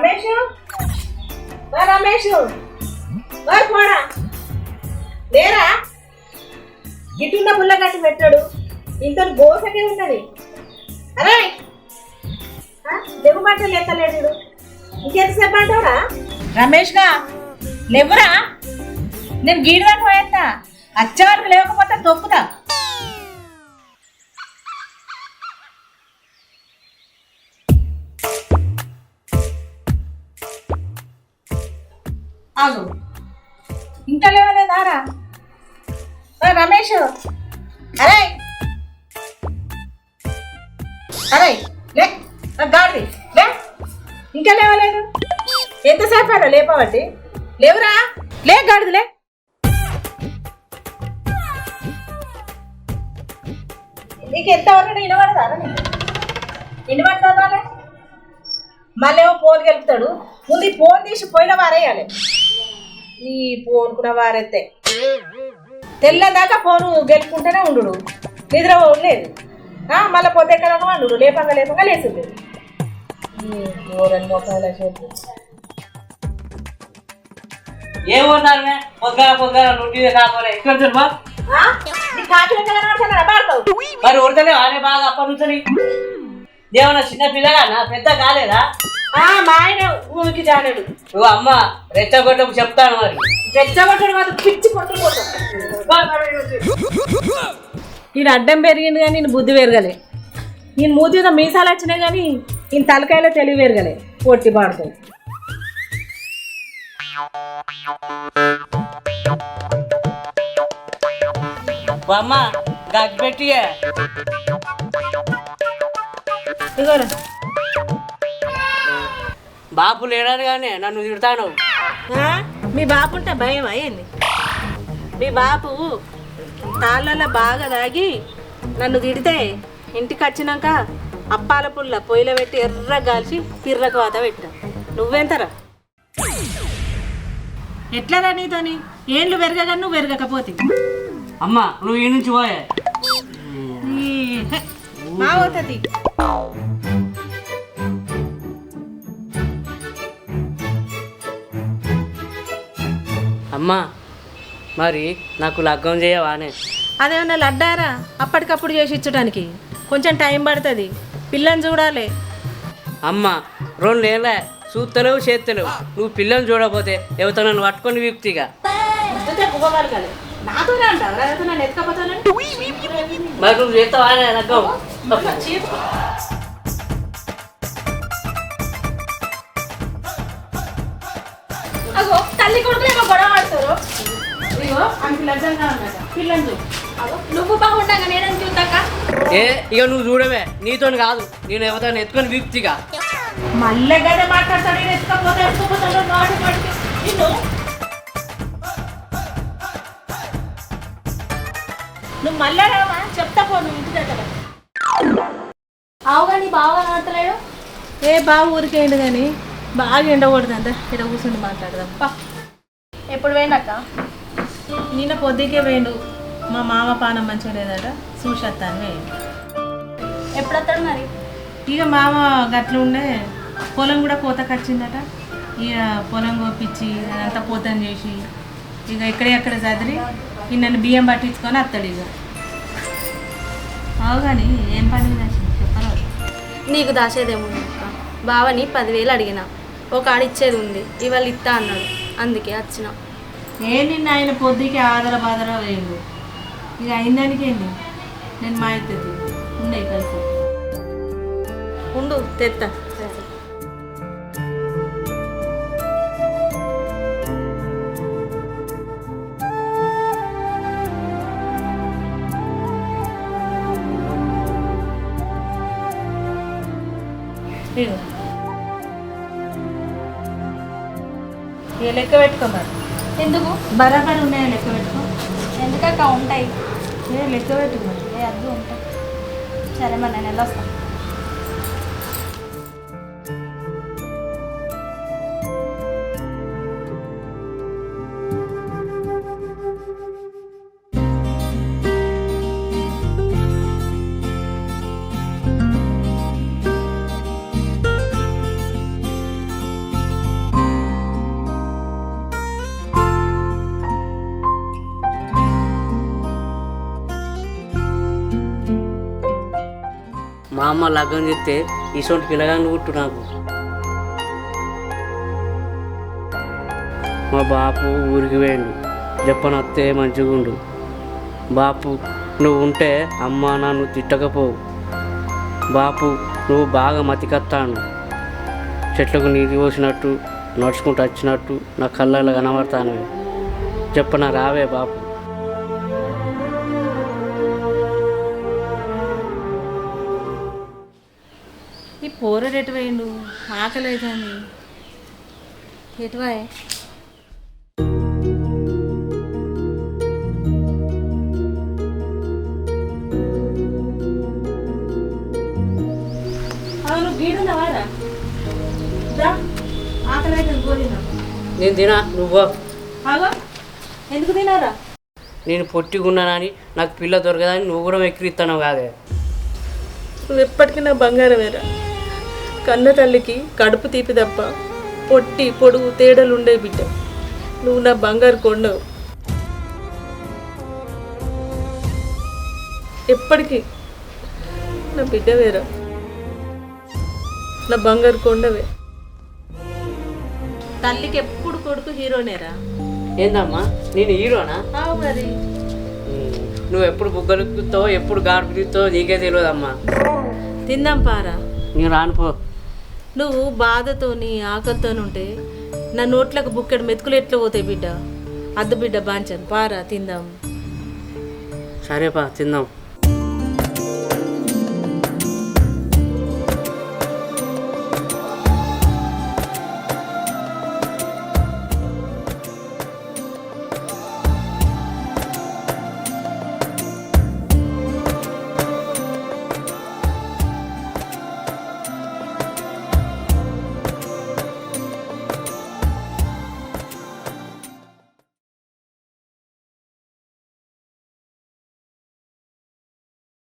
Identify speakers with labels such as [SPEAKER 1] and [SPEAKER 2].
[SPEAKER 1] రమేష్? వా రమేష్. వారు పోడా లేరా? గిట్టున్న పుల్ల కట్టి పెట్టాడు. ఇంత గోసకే ఉన్నది అరే! దిగుబట్ట లేకలేడు ఇంకెంతసేపు అంటావురా? రమేష్గా లేవురా? నేను గీడి దాకా పోయేస్తా వచ్చే వరకు లేకపోతే తొక్కుతా. ఆగు. ఇంకా లేవలేదారా? రమేష్. అరే అరే లే గాడి గాడిది లే. ఇంకా లేవలేదు? ఎంతసేపు అయినా లేపబట్టి లేవురా? లే గాడిది నీకు ఎంత వరకు వినబడదా వినబడతాలే మళ్ళీ ఏమో ఫోన్ గెలుపుతాడు. ముందు ఈ ఫోన్ తీసి పోయిన వారేయాలి ఈ ఫోన్కున్న వారెత్తే తెల్లదాకా ఫోను గెలుపుకుంటూనే ఉండు నిద్ర లేదు మళ్ళీ పొద్దు ఎక్కడ వండు లేపంగా లేపంగా లేచింది
[SPEAKER 2] ఏమన్నారు పొద్దుగా పొద్దుగా నువ్వు కాకపోలే ఇక్కడ చూడమా. మరి ఉడతలే ఆనే బాగా అప్పటి నుంచి ఏమన్నా చిన్న పిల్లగా నా పెద్ద కాలేదా?
[SPEAKER 1] ఆ, మా ఆయన ఊరికి జానడు
[SPEAKER 2] నువ్వు అమ్మ రెచ్చగొట్టకు చెప్తాను మరి.
[SPEAKER 1] రెచ్చగొట్టడు కాదు పిచ్చి కొట్టుకోవటం ఈయన అడ్డం పెరిగింది కానీ నేను బుద్ధి పెరగలే. నేను మూతి మీద మీసాలు వచ్చినాయి కానీ ఈయన తలకాయలో తెలివి పెరగలే. పొట్టి పాడుతుంది
[SPEAKER 2] ఓ అమ్మ గగ్గి బాపు లేడాను కానీ నన్ను తిడతాను?
[SPEAKER 1] మీ బాపు ఉంటే భయం అయ్యింది. మీ బాపు తాళ్ళలో బాగా తాగి నన్ను తిడితే ఇంటికి వచ్చినాక అప్పాల పుల్ల పొయ్యిలో పెట్టి ఎర్ర కాల్చి తిర్రకు వాత పెట్టా. నువ్వెంతరా? ఎట్లరా నీతోని? ఏండ్లు పెరగగా నువ్వు పెరగకపోతే.
[SPEAKER 2] అమ్మ నువ్వు ఈ నుంచి పోయే.
[SPEAKER 1] మా అవుతుంది
[SPEAKER 2] అమ్మ మరి నాకు లగ్గం చేయవానే
[SPEAKER 1] అదేమన్నా లడ్డారా? అప్పటికప్పుడు చేసి ఇచ్చడానికి కొంచెం టైం పడుతుంది. పిల్లని చూడాలి.
[SPEAKER 2] అమ్మ రెండు ఏళ్ళ చూస్తలేవు చేస్తలేవు నువ్వు పిల్లని చూడకపోతే ఎవరితో నన్ను పట్టుకొని
[SPEAKER 1] ఎత్తుకపోతానని?
[SPEAKER 2] మరి నువ్వు చేస్తావానే లగ్గం?
[SPEAKER 1] గొడవ పడతారు ఇగో ఆమెకి లజ్జంగా ఉన్నట పిల్లని చూ అగో నువ్వు బాగుండగా నేనేం చూద్దాక
[SPEAKER 2] ఏ ఇక నువ్వు చూడవే నీతో కాదు నేను ఎవరితో ఎత్తుకొని వ్యక్తిగా
[SPEAKER 1] మళ్ళీ గదే మాట్లాడతాడు నేను ఎత్తుకపోతే ఎత్తుకపోతాడు నాటి మాటికి నిన్ను? నువ్వు మళ్ళీ రావా? చెప్తా పో నువ్వు ఇంటి దగ్గర.
[SPEAKER 3] అవుగా నీ బాగా
[SPEAKER 1] ఏ బాగా ఊరికేయండి కానీ బాగా ఎండకూడదు అంత ఇక్కడ కూర్చుని మాట్లాడదాం. పా.
[SPEAKER 3] ఎప్పుడు పోయిందక్క
[SPEAKER 1] నిన్న పొద్దుకే వేయండు మా మామ పానం మంచిగా లేదట. చూసేస్తాను వేయండు
[SPEAKER 3] ఎప్పుడు వస్తాడు మరి?
[SPEAKER 1] ఇక మామ గట్ల ఉండే. పొలం కూడా కోతకు వచ్చిందట ఇక పొలం కోపించి అదంతా పోతం చేసి ఇక ఎక్కడెక్కడ చదిరి ఇక నన్ను బియ్యం పట్టించుకొని వస్తాడు ఇక. అవు కానీ ఏం పని చెప్పరా?
[SPEAKER 3] నీకు దాచేదేముంది అక్క? బావని పదివేలు అడిగిన. ఒక ఆడ ఇచ్చేది ఉంది. ఇవాళ ఇస్తా అన్నాడు. అందుకే వచ్చిన
[SPEAKER 1] ఏ నిన్న ఆయన పొద్దుకి ఆదర బాదర వేయండు ఇక అయిందానికి ఏంది నేను మా అవుతుంది ఉండే కలిసి. ఉండు తెత్తా. ఇదిగో. ఇక లెక్క పెట్టుకోమరు
[SPEAKER 3] ఎందుకు?
[SPEAKER 1] బరాబర్ ఉన్నాయా లెక్క పెట్టుకో.
[SPEAKER 3] ఎందుకక్క ఉంటాయి?
[SPEAKER 1] ఏ లెక్క పెట్టుకోమరు
[SPEAKER 3] ఏ అద్దు ఉంటాయి. సరే మరి నేను వెళ్ళొస్తాను
[SPEAKER 2] అమ్మ లగ్గం చెప్తే ఇటువంటి పిల్లగాని పుట్టు నాకు. మా బాపు ఊరికి వేయండు చెప్పనొస్తే మంచిగా ఉండు. బాపు నువ్వు ఉంటే అమ్మ నన్ను తిట్టకపోవు. బాపు నువ్వు బాగా మతికత్తాను చెట్లకు నీరు పోసినట్టు నడుచుకుంటూ వచ్చినట్టు నా కళ్ళల్లో కనబడతాను చెప్పన రావే బాపు.
[SPEAKER 1] ఈ పోరడు ఎటు వేయండు ఆకలి అవుతుంది ఎటువాయే అవును గీడున్నావారా ఆకలి అవుతుంది పోలినా
[SPEAKER 2] నేను తినా నువ్వు.
[SPEAKER 1] ఆగో ఎందుకు తినారా?
[SPEAKER 2] నేను పొట్టిగున్నానని నాకు పిల్ల దొరకదని నువ్వు కూడా ఎక్కిరిస్తాను కాదే.
[SPEAKER 1] నువ్వు ఎప్పటికీ నా బంగారమేరా. కన్న తల్లికి కడుపు తీపి తప్ప పొట్టి పొడుగు తేడలు ఉండే బిడ్డ. నువ్వు నా బంగారు కొండవు. ఎప్పటికీ నా బిడ్డ వేరా. నా బంగారు కొండవే. తల్లికి ఎప్పుడు కొడుకు హీరోనేరా?
[SPEAKER 2] ఏందమ్మా? నేను హీరోనా?
[SPEAKER 1] అవు మరి.
[SPEAKER 2] నువ్వు ఎప్పుడు బుగ్గలుతో ఎప్పుడు గాడుపుతో నీకే తెలియదమ్మా
[SPEAKER 1] తిందాం పారా.
[SPEAKER 2] నేను రానుపో
[SPEAKER 1] నువ్వు బాధతోని ఆకలితోనుంటే నా నోట్లకు బుక్కెడు మెతుకులు ఎట్లా పోతాయి బిడ్డ? అద్దు బిడ్డ బాంచాను. పారా తిందాం.
[SPEAKER 2] సరేపా తిందాం.